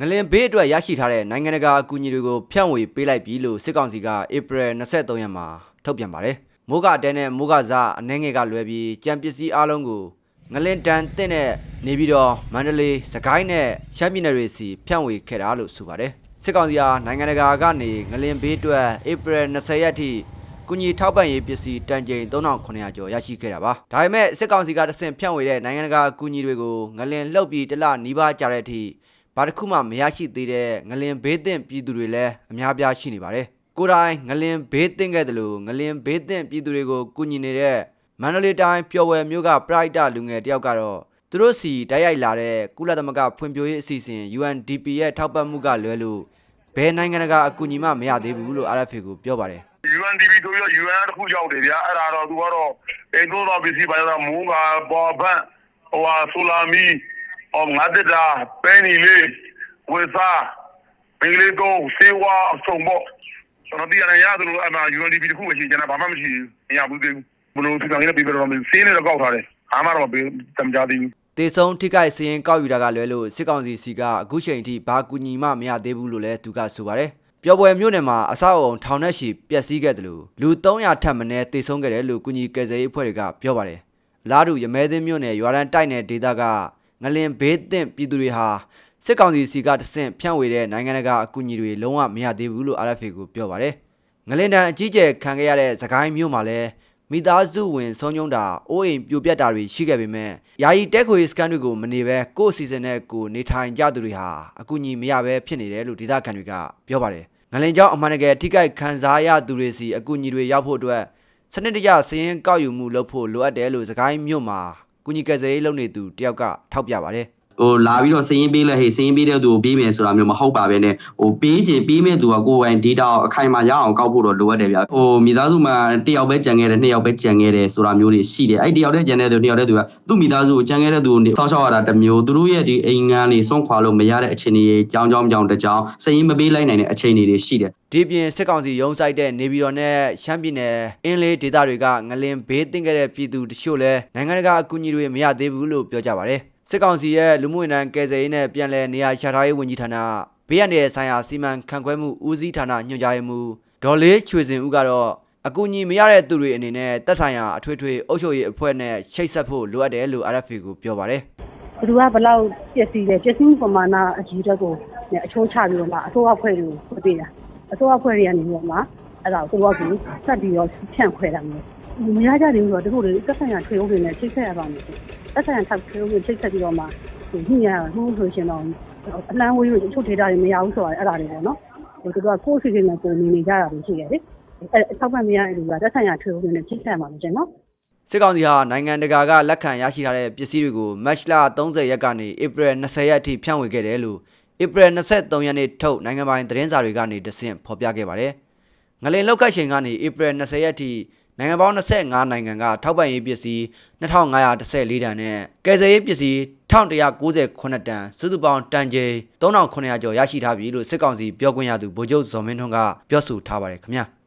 ငလင်ဘေးအတွက်ရရှိထားတဲ့နိုင်ငံတကာအကူအညီတွေကိုဖြန့်ဝေပေးလိုက်ပြီလို့စစ်ကောင်စီကဧပြီ23ရက်မှာထုတ်ပြန်ပါတယ်။မိုးကတဲနဲ့မိုးကစားအနှဲငယ်ကလွဲပြီးကြံပစ္စည်းအလုံးကိုငလင်တန်တဲ့နဲ့နေပြီးတော့မန္တလေးစကိုင်းနဲ့ရှမ်းပြည်နယ်တွေစီဖြန့်ဝေခဲ့တာလို့ဆိုပါတယ်။စစ်ကောင်စီဟာနိုင်ငံတကာကနေငလင်ဘေးအတွက်ဧပြီ20ရက်ထိကုညီထောက်ပံ့ရေးပစ္စည်းတန်ချိန်3900ကျော်ရရှိခဲ့တာပါ။ဒါပေမဲ့စစ်ကောင်စီကတဆင့်ဖြန့်ဝေတဲ့နိုင်ငံတကာအကူအညီတွေကိုငလင်လှုပ်ပြီးတစ်လနီးပါးကြာတဲ့အထိ ဘာတစ်ခုမှမရရှိသေးတဲ့ငလင်ဘေးသင့်ပြည်သူတွေလည်းအများပြားရှိနေပါတယ်။ကိုယ်တိုင်ငလင်ဘေးသင့်ခဲ့တယ်လို့ငလင်ဘေးသင့်ပြည်သူတွေကိုကူညီနေတဲ့မန္တလေးတိုင်းပျော်ဝယ်မြို့ကပရိုက်တာလူငယ်တယောက်ကတော့သူတို့စီတိုက်ရိုက်လာတဲ့ကုလသမဂ္ဂဖွံ့ဖြိုးရေးအစီအစဉ် UNDP ရဲ့ထောက်ပံ့မှုကလွဲလို့ဘယ်နိုင်ငံတကာအကူအညီမှမရသေးဘူးလို့ RFA ကိုပြောပါတယ် UNDP တို့ရ UN တခုရောက်တယ်ဗျာအဲ့ဒါတော့သူကတော့အိမ်တို့တော့ပစ္စည်းပါတော့မုန်းကပေါ်ပန့်ဟိုဟာဆူလာမီ ဟောငါတက်တာပဲနီလေးဝေစာပင်လေးတော့စေဝါအစုံပေါ့ကျွန်တော်ဒီအရရတယ်လို့အမှ UNDP တခုမရှိကျွန်တော်ဘာမှမရှိဘူးမရဘူးသေးဘူးဘလို့သူကလည်းပြပြတော့မင်းစင်းနေတော့ကောက်ထားတယ်အားမတော့တမ်ကြသေးဘူး။တေဆုံးထိခိုက်စည်ရင်ကောက်ယူတာကလွဲလို့စစ်ကောင်စီစီကအခုချိန်ထိဘာကူညီမှမရသေးဘူးလို့လည်းသူကဆိုပါတယ်။ပျော်ပွဲမြို့နယ်မှာအဆောက်အုံထောင်နဲ့ချီပျက်စီးခဲ့တယ်လို့လူ300ထပ်မင်းတေဆုံးခဲ့တယ်လို့ကုညီကယ်ဆယ်ရေးအဖွဲ့တွေကပြောပါတယ်။အလားတူရမဲသိမ်းမြို့နယ်ရွာရန်တိုက်နယ်ဒေသက ငလင်ဘေးသင့်ပြည်သူတွေဟာစစ်ကောင်စီစီကတဆင့်ဖြန့်ဝေတဲ့နိုင်ငံတကာအကူအညီတွေလုံးဝမရသေးဘူးလို့ RFA ကိုပြောပါတယ်။ငလင်တန်အကြီးကျယ်ခံခဲ့ရတဲ့သခိုင်းမြို့မှာလည်းမိသားစုဝင်ဆုံးညုံတာအိုးအိမ်ပြိုပြတ်တာတွေရှိခဲ့ပေမဲ့ယာယီတက်ခွေစကန်တွေကိုမနေပဲကိုယ့်အစီအစဉ်နဲ့ကိုယ်နေထိုင်ကြသူတွေဟာအကူအညီမရပဲဖြစ်နေတယ်လို့ဒေသခံတွေကပြောပါတယ်။ငလင်ကျောင်းအမှန်တကယ်ထိခိုက်ခံစားရသူတွေစီအကူအညီတွေရောက်ဖို့အတွက်စနစ်တကျစည်ရင်ကောက်ယူမှုလုပ်ဖို့လိုအပ်တယ်လို့စကိုင်းမြို့မှာ ကုညီကယ်ဆယ်ရေးလုပ်နေသူတယောက်ကထောက်ပြပါတယ်။ ဟိုလာပြီးတော့စည်ရင်ပေးလဲဟေးစည်ရင်ပေးတဲ့သူကိုပေးမယ်ဆိုတာမျိုးမဟုတ်ပါပဲနဲ့ဟိုပေးခြင်းပေးမဲ့သူကကိုယ်ပိုင် data ကိုအခိုင်အမာရအောင်ကောက်ဖို့တော့လိုအပ်တယ်ဗျာဟိုမိသားစုမှာတစ်ယောက်ပဲကြံခဲ့တယ်နှစ်ယောက်ပဲကြံခဲ့တယ်ဆိုတာမျိုးတွေရှိတယ်အဲ့တစ်ယောက်တည်းကြံတဲ့သူနှစ်ယောက်တည်းသူကသူ့မိသားစုကိုကြံခဲ့တဲ့သူကိုစောင့်ရှောက်ရတာတစ်မျိုးသူတို့ရဲ့ဒီအိမ်ငန်းနေဆုံးခွာလို့မရတဲ့အခြေအနေကြီးကြောင်းကြောင်းကြောင်းတစ်ကြောင်းစည်ရင်မပေးလိုက်နိုင်တဲ့အခြေအနေတွေရှိတယ်ဒီပြင်စစ်ကောင်စီရုံးဆိုင်တဲ့နေပြည်တော်နဲ့ရှမ်းပြည်နယ်အင်းလေးဒေသတွေကငလင်ဘေးတင်ခဲ့တဲ့ပြည်သူတချို့လည်းနိုင်ငံတကာအကူအညီတွေမရသေးဘူးလို့ပြောကြပါတယ် စစ်ကောင်စီရဲ့လူမှုဝန်ထမ်းကယ်ဆယ်ရေးနဲ့ပြည်내နေရာချထားရေးဝန်ကြီးဌာနဘေးရန်ရဲ့ဆိုင်ရာစီမံခန့်ခွဲမှုဦးစီးဌာနညွှန်ကြားရေးမှူးဒေါ်လေးချွေစင်ဦးကတော့အကူအညီမရတဲ့သူတွေအနေနဲ့တက်ဆိုင်ရာအထွေထွေအုပ်ချုပ်ရေးအဖွဲ့နဲ့ချိတ်ဆက်ဖို့လိုအပ်တယ်လို့ RFA ကိုပြောပါတယ်ဘယ်သူကဘယ်လောက်ပြည့်စည်တယ်ပြည့်စည်မှုပမာဏအကြီးတက်ကိုနဲ့အချိုးချပြီးတော့မှအစိုးရအဖွဲ့တွေကိုပေးတာအစိုးရအဖွဲ့တွေကနေပြီးတော့မှအဲ့ဒါကိုသူကကဆက်ပြီးတော့ဖြန့်ခွဲတာမျိုးမရကြသေးဘူးဆိုတော့တို့တွေတက်ဆိုင်ရာထွေအုပ်တွေနဲ့ချိတ်ဆက်ရပါမယ် တက်ဆိုင်ရာထပ်ထွေအုပ်တွေချိတ်ဆက်ပြီးတော့မှဒီညရမှုဆိုရှင်တော့အလန်းဝေးတွေအချို့ဒေတာတွေမရဘူးဆိုတာအဲ့ဒါတွေပေါ့နော်ဟိုတို့ကကိုယ့်အစီအစဉ်နဲ့ပုံနေနေကြတာပဲရှိတယ်လေအဲ့အထောက်ပံ့မရတဲ့လူကတက်ဆိုင်ရာထွေအုပ်တွေနဲ့ချိတ်ဆက်ရမှာမကျင်နော်စစ်ကောင်စီဟာနိုင်ငံတကာကလက်ခံရရှိထားတဲ့ပစ္စည်းတွေကိုမတ်လ30ရက်ကနေဧပြီ20ရက်အထိဖြန့်ဝေခဲ့တယ်လို့ဧပြီ23ရက်နေ့ထုတ်နိုင်ငံပိုင်သတင်းစာတွေကနေတဆင့်ဖော်ပြခဲ့ပါတယ်။ငလင်လောက်ခတ်ချိန်ကနေဧပြီ20ရက်အထိ နိုင်ငံပေါင်း25နိုင်ငံကထောက်ပံ့ရေးပစ္စည်း2514တန်နဲ့ကယ်ဆယ်ရေးပစ္စည်း1198တန်စုစုပေါင်းတန်ချိန်3900ကျော်ရရှိထားပြီလို့စစ်ကောင်စီပြောခွင့်ရသူဗိုလ်ချုပ်ဇော်မင်းထွန်းကပြောဆိုထားပါတယ်ခင်ဗျာ။